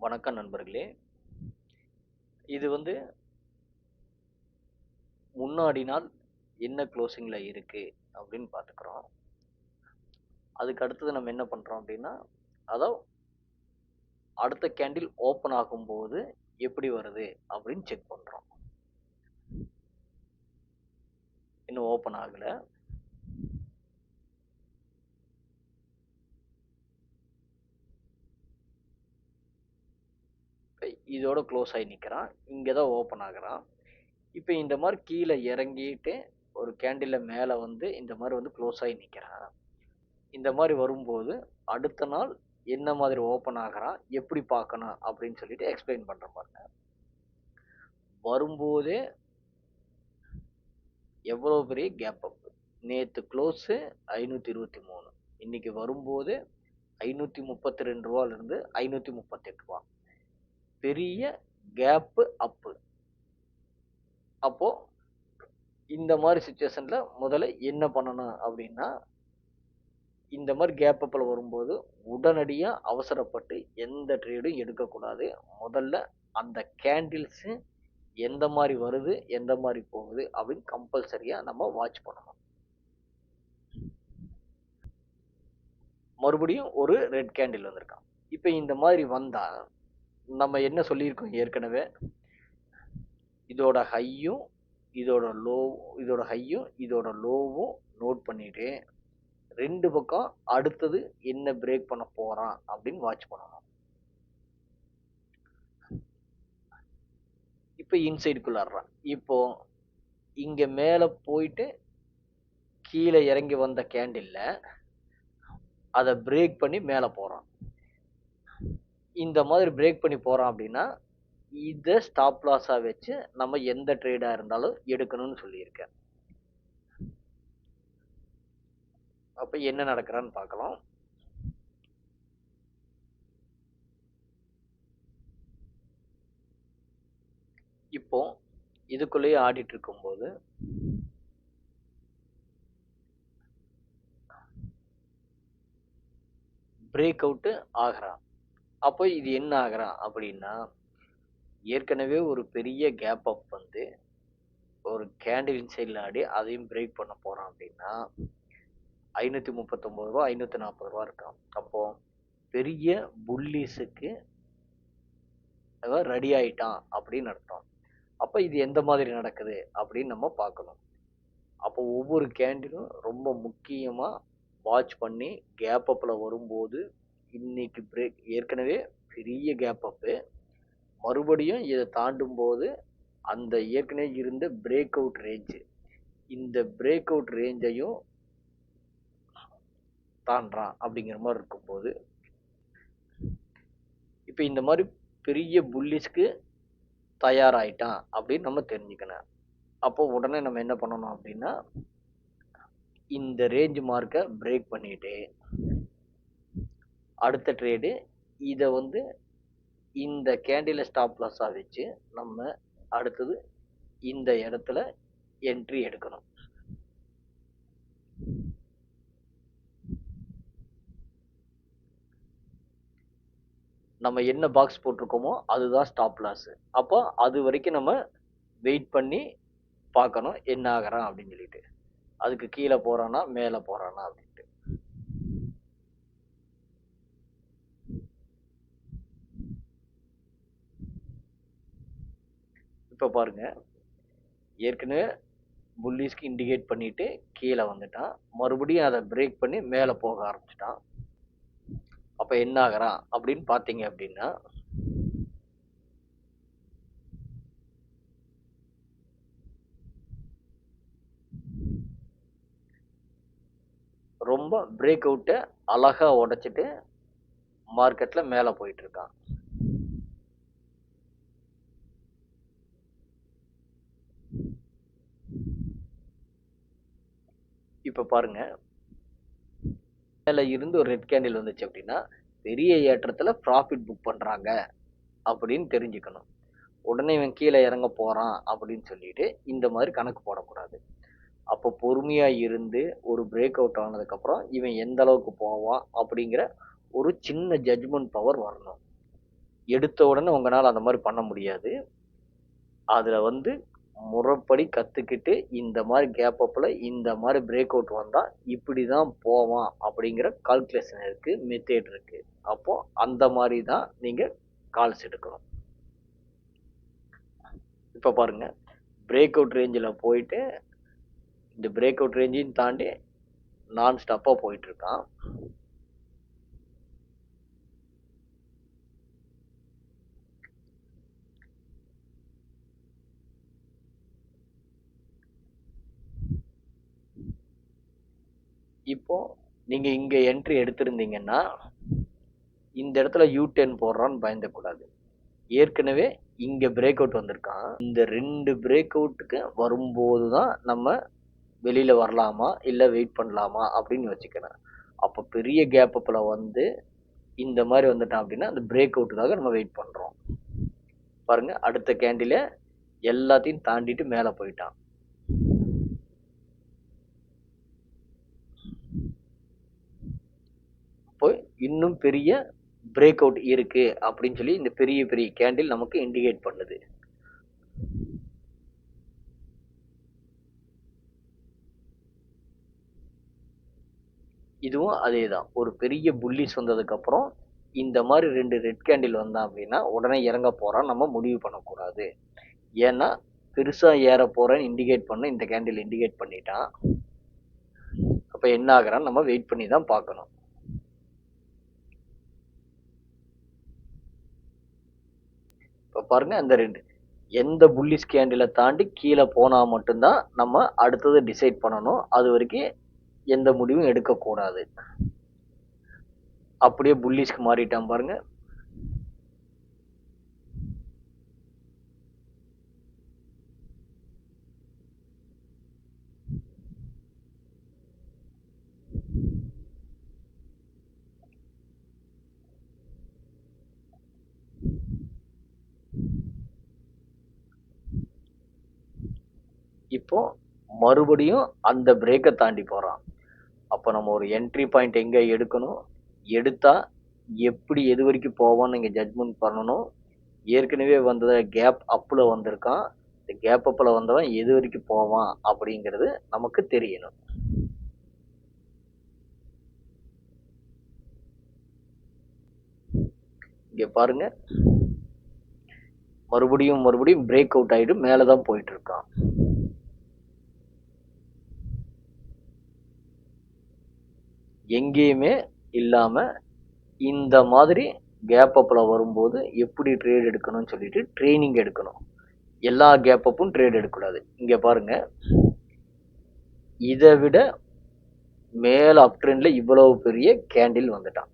வணக்கம் நண்பர்களே. இது வந்து முன்னாடி நாள் என்ன க்ளோசிங்கில் இருக்குது அப்படின்னு பார்த்துக்குறோம் அதுக்கு அடுத்தது நம்ம என்ன பண்ணுறோம் அப்படின்னா அதான் அடுத்த கேண்டில் ஓப்பன் ஆகும்போது எப்படி வருது அப்படின்னு செக் பண்ணுறோம் இன்னும் ஓப்பன் ஆகலை. இதோட க்ளோஸ் ஆகி நிற்கிறான் இங்கே தான் ஓப்பன் ஆகுறான். இப்போ இந்த மாதிரி கீழே இறங்கிட்டு ஒரு கேண்டிலில் மேலே வந்து இந்த மாதிரி வந்து க்ளோஸ் ஆகி நிற்கிறான் இந்த மாதிரி வரும்போது அடுத்த நாள் என்ன மாதிரி ஓப்பன் ஆகிறான் எப்படி பார்க்கணும் அப்படின்னு சொல்லிட்டு எக்ஸ்பிளைன் பண்ணுற பாருங்க. வரும்போதே எவ்வளோ பெரிய கேப் அப் நேற்று க்ளோஸு ஐநூற்றி இருபத்தி மூணு. இன்னைக்கு வரும்போது ஐநூற்றி முப்பத்தி ரெண்டு ரூபாலேருந்து ஐநூற்றி முப்பத்தெட்டு ரூபா. பெரிய கேப்பு அப்பு அப்போது இந்த மாதிரி சுச்சுவேஷனில் முதல்ல என்ன பண்ணணும் அப்படின்னா இந்த மாதிரி கேப் அப்பில் வரும்போது உடனடியாக அவசரப்பட்டு எந்த ட்ரேடும் எடுக்கக்கூடாது. முதல்ல அந்த கேண்டில்ஸு எந்த மாதிரி வருது எந்த மாதிரி போகுது அப்படின்னு கம்பல்சரியாக நம்ம வாட்ச் பண்ணணும். மறுபடியும் ஒரு ரெட் கேண்டில் வந்திருக்கான். இப்போ இந்த மாதிரி வந்தால் நம்ம என்ன சொல்லியிருக்கோம் ஏற்கனவே? இதோட ஹையும் இதோட லோ இதோட ஹையும் இதோட லோவும் நோட் பண்ணிட்டு ரெண்டு பக்கம் அடுத்தது என்ன பிரேக் பண்ண போகிறான் அப்படின்னு வாட்ச் பண்ணணும். இப்போ இன்சைடுக்குள்ளாடுறான் இப்போ இங்கே மேலே போயிட்டு கீழே இறங்கி வந்த கேண்டில்ல அதை பிரேக் பண்ணி மேலே போகிறான் இந்த மாதிரி பிரேக் பண்ணி போகிறோம் அப்படின்னா இதை ஸ்டாப் லாஸாக வச்சு நம்ம எந்த ட்ரேடாக இருந்தாலும் எடுக்கணும்னு சொல்லியிருக்கேன் அப்போ என்ன நடக்கிறான்னு பார்க்கலாம். இப்போ இதுக்குள்ளேயே ஆடிட்டு இருக்கும்போது பிரேக் அவுட்டு ஆகிறான். அப்போ இது என்ன ஆகிறான் அப்படின்னா ஏற்கனவே ஒரு பெரிய கேப் அப் வந்து ஒரு கேண்டில் சைடில் ஆடி அதையும் பிரேக் பண்ண போகிறான் அப்படின்னா ஐநூற்றி முப்பத்தொம்போது ரூபா ஐநூற்றி நாற்பது ரூபா இருக்கான் அப்போ பெரிய புல்லிஸுக்கு ரெடி ஆயிட்டான் அப்படின்னு அர்த்தம். அப்போ இது எந்த மாதிரி நடக்குது அப்படின்னு நம்ம பார்க்கணும். அப்போ ஒவ்வொரு கேண்டிலும் ரொம்ப முக்கியமாக வாட்ச் பண்ணி கேப் அப்பில் வரும்போது இன்னைக்கு பிரேக் ஏற்கனவே பெரிய கேப் அப்பு மறுபடியும் இதை தாண்டும் போது அந்த ஏற்கனவே இருந்த பிரேக் அவுட் ரேஞ்சு இந்த பிரேக் அவுட் ரேஞ்சையும் தாண்டான் அப்படிங்கிற மாதிரி இருக்கும்போது இப்போ இந்த மாதிரி பெரிய புல்லிஸ்க்கு தயாராயிட்டான் அப்படின்னு நம்ம தெரிஞ்சுக்கணும். அப்போ உடனே நம்ம என்ன பண்ணணும் அப்படின்னா இந்த ரேஞ்ச் மார்க்கை பிரேக் பண்ணிட்டு அடுத்த ட்ரேடு இதை வந்து இந்த கேண்டில ஸ்டாப் லாஸாக வச்சு நம்ம அடுத்தது இந்த இடத்துல என்ட்ரி எடுக்கணும். நம்ம என்ன பாக்ஸ் போட்டிருக்கோமோ அதுதான் ஸ்டாப் லாஸ் அப்போ அது வரைக்கும் நம்ம வெயிட் பண்ணி பார்க்கணும் என்ன ஆகிறான் அப்படின்னு சொல்லிட்டு. அதுக்கு கீழே போகிறானா மேலே போகிறானா அப்படின்னு. இப்போ பாருங்க. ஏற்கனவே புல்லிஸ்க்கு இண்டிகேட் பண்ணிட்டு கீழே வந்துட்டான். மறுபடியும் அதை பிரேக் பண்ணி மேலே போக ஆரம்பிச்சிட்டான். அப்போ என்ன ஆகிறான் அப்படின்னு பார்த்தீங்க அப்படின்னா ரொம்ப பிரேக் அவுட்டை அழகா உடைச்சிட்டு மார்க்கெட்டில் மேலே போயிட்டு இப்போ பாருங்க. மேலே இருந்து ஒரு ரெட் கேண்டில் வந்துச்சு அப்படின்னா பெரிய ஏற்றத்தில் ப்ராஃபிட் புக் பண்ணுறாங்க அப்படின்னு தெரிஞ்சுக்கணும். உடனே இவன் கீழே இறங்க போகிறான் அப்படின்னு சொல்லிட்டு இந்த மாதிரி கணக்கு போடக்கூடாது. அப்போ பொறுமையாக இருந்து ஒரு பிரேக் அவுட் ஆனதுக்கப்புறம் இவன் எந்த அளவுக்கு போவான் அப்படிங்கிற ஒரு சின்ன ஜட்ஜ்மெண்ட் பவர் வரணும். எடுத்த உடனே உங்களால் அந்த மாதிரி பண்ண முடியாது. அதில் வந்து முறைப்படி கற்றுக்கிட்டு இந்த மாதிரி கேப் அப்பில் இந்த மாதிரி பிரேக் அவுட் வந்தால் இப்படி தான் போவான் அப்படிங்கிற கால்குலேஷன் இருக்குது மெத்தேட் இருக்குது அப்போது அந்த மாதிரி தான் நீங்கள் கால்ஸ் எடுக்கணும். இப்போ பாருங்கள் பிரேக் அவுட் ரேஞ்சில் போயிட்டு இந்த பிரேக் அவுட் ரேஞ்சையும் தாண்டி நான் ஸ்டாப்பாக போயிட்டுருக்கான் இப்போ நீங்கள் இங்கே என்ட்ரி எடுத்திருந்தீங்கன்னா இந்த இடத்துல யூ டென் போடுறான்னு பயந்தக்கூடாது. ஏற்கனவே இங்கே பிரேக் அவுட் வந்திருக்கான். இந்த ரெண்டு பிரேக் அவுட்டுக்கு வரும்போது தான் நம்ம வெளியில் வரலாமா இல்லை வெயிட் பண்ணலாமா அப்படின்னு வச்சுக்கணும் அப்போ பெரிய கேப் அப்பில் வந்து இந்த மாதிரி வந்துட்டான் அப்படின்னா அந்த பிரேக் அவுட்டுக்காக நம்ம வெயிட் பண்ணுறோம் பாருங்க அடுத்த கேண்டில எல்லாத்தையும் தாண்டிட்டு மேலே போயிட்டான் இப்போ இன்னும் பெரிய பிரேக் அவுட் இருக்கு அப்படின்னு சொல்லி இந்த பெரிய பெரிய கேண்டில் நமக்கு இண்டிகேட் பண்ணுது. இதுவும் அதே தான் ஒரு பெரிய புல்லிஸ் வந்ததுக்கப்புறம் இந்த மாதிரி ரெண்டு ரெட் கேண்டில் வந்தான் அப்படின்னா உடனே இறங்க போறான் நம்ம முடிவு பண்ணக்கூடாது. ஏன்னா பெருசாக ஏற போகிறேன்னு இண்டிகேட் பண்ண இந்த கேண்டில் இண்டிகேட் பண்ணிட்டான். அப்போ என்ன ஆகுறான்னு நம்ம வெயிட் பண்ணி தான் பார்க்கணும். இப்போ பாருங்க அந்த ரெண்டு. எந்த புல்லிஸ் கேண்டிலை தாண்டி கீழே போனா மட்டும்தான் நம்ம அடுத்தது டிசைட் பண்ணணும். அது வரைக்கும் எந்த முடிவும் எடுக்கக்கூடாது. அப்படியே புல்லிஸ்க்கு மாறிட்டான் பாருங்க. இப்போ மறுபடியும் அந்த பிரேக்கை தாண்டி போறான். அப்போ நம்ம ஒரு என்ட்ரி பாயிண்ட் எங்க எடுக்கணும்? எடுத்தா எப்படி எது வரைக்கும் போவோம்னு நீங்கள் ஜட்மெண்ட் பண்ணணும். ஏற்கனவே வந்ததை கேப் அப்ல வந்திருக்கான். இந்த கேப் அப்பில் வந்தவன் எது வரைக்கும் போவான் அப்படிங்கிறது நமக்கு தெரியணும். இங்கே பாருங்க. மறுபடியும் மறுபடியும் பிரேக் அவுட் ஆயிட்டு மேலதான் போயிட்டு இருக்கான். எங்கேயுமே இல்லாம இந்த மாதிரி கேப் அப்பில் வரும்போது எப்படி ட்ரேட் எடுக்கணும்னு சொல்லிட்டு ட்ரைனிங் எடுக்கணும். எல்லா கேப் அப்பும் ட்ரேட் எடுக்கக்கூடாது. இங்கே பாருங்க. இதை விட மேல அப் ட்ரெண்டில் இவ்வளவு பெரிய கேண்டில் வந்துட்டான்.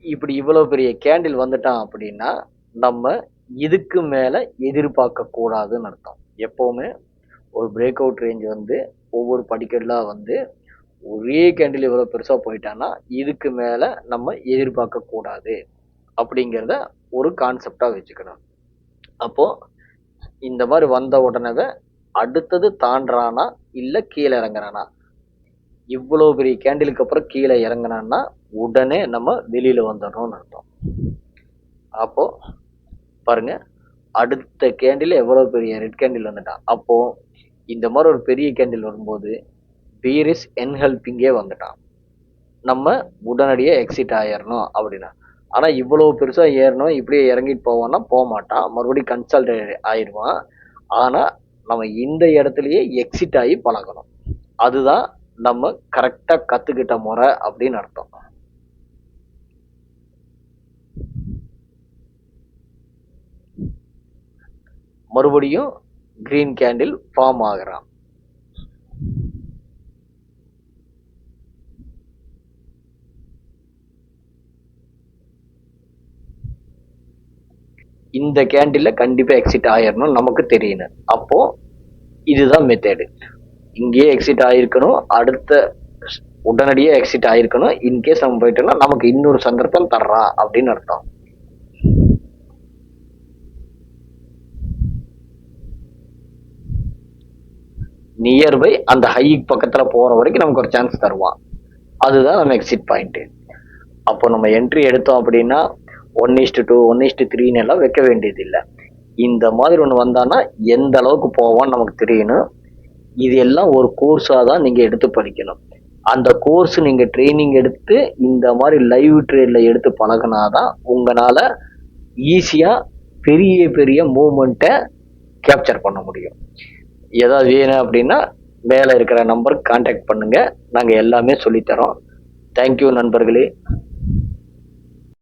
இப்படி இவ்வளவு பெரிய கேண்டில் வந்துட்டான் அப்படின்னா நம்ம இதுக்கு மேலே எதிர்பார்க்க கூடாதுன்னு அர்த்தம். எப்போவுமே ஒரு பிரேக் அவுட் ரேஞ்ச் வந்து ஒவ்வொரு படிக்கடலாக வந்து ஒரே கேண்டில் இவ்வளோ பெருசாக போயிட்டான்னா இதுக்கு மேலே நம்ம எதிர்பார்க்க கூடாது. அப்படிங்கிறத ஒரு கான்செப்டாக வச்சுக்கணும். அப்போது இந்த மாதிரி வந்த உடனே அடுத்தது தாண்டுறானா இல்லை கீழே இறங்குறானா? இவ்வளோ பெரிய கேண்டிலுக்கு அப்புறம் கீழே இறங்குனான்னா உடனே நம்ம வெளியில் வந்துடணும்னு அர்த்தம். அப்போது பாருங்க அடுத்த கேண்டில் எவ்வளோ பெரிய ரெட் கேண்டில் வந்துட்டான் அப்போது இந்த மாதிரி ஒரு பெரிய கேண்டில் வரும்போது பீரிஸ் என்ஹெல்பிங்கே வந்துட்டான். நம்ம உடனடியாக எக்ஸிட் ஆயிடணும் அப்படின்னா. ஆனால் இவ்வளோ பெருசாக ஏறணும் இப்படியே இறங்கிட்டு போவோம்னா போக மாட்டான். மறுபடியும் கன்சல்ட் ஆயிடுவான். ஆனால் நம்ம இந்த இடத்துலையே எக்ஸிட் ஆகி பழகணும். அதுதான் நம்ம கரெக்டாக கற்றுக்கிட்ட முறை அப்படின்னு அர்த்தம். மறுபடியும் க்ரீன் கேண்டில் ஃபார்ம் ஆகுறான். இந்த கேண்டில் கண்டிப்பாக எக்ஸிட் ஆயிடணும் நமக்கு தெரியணும் அப்போ இதுதான் மெத்தேடு இங்கேயே எக்ஸிட் ஆயிருக்கணும். அடுத்த உடனடியே எக்ஸிட் ஆயிருக்கணும். இன்கேஸ் நம்ம போயிட்டோம்னா நமக்கு இன்னொரு சந்தர்ப்பம் தர்றான் அப்படின்னு அர்த்தம். நியர்பை அந்த ஹைக்கு பக்கத்தில் போகிற வரைக்கும் நமக்கு ஒரு சான்ஸ் தருவான். அதுதான் நம்ம எக்ஸிட் பாயிண்ட்டு அப்போ நம்ம என்ட்ரி எடுத்தோம் அப்படின்னா one is to two one is to த்ரீன்னு எல்லாம் வைக்க வேண்டியது இல்லை இந்த மாதிரி ஒன்று வந்தான்னா எந்த அளவுக்கு போவான்னு நமக்கு தெரியணும். இது எல்லாம் ஒரு கோர்ஸாக தான் நீங்கள் எடுத்து படிக்கணும். அந்த கோர்ஸ் நீங்கள் ட்ரைனிங் எடுத்து இந்த மாதிரி லைவ் ட்ரேடில் எடுத்து பழகினாதான் உங்களால் ஈஸியாக பெரிய பெரிய மூமெண்ட்டை கேப்சர் பண்ண முடியும். ஏதாவது வேணும் அப்படின்னா மேலே இருக்கிற நம்பருக்கு காண்டாக்ட் பண்ணுங்கள் நாங்கள் எல்லாமே சொல்லித்தரோம். தேங்க்யூ நண்பர்களே.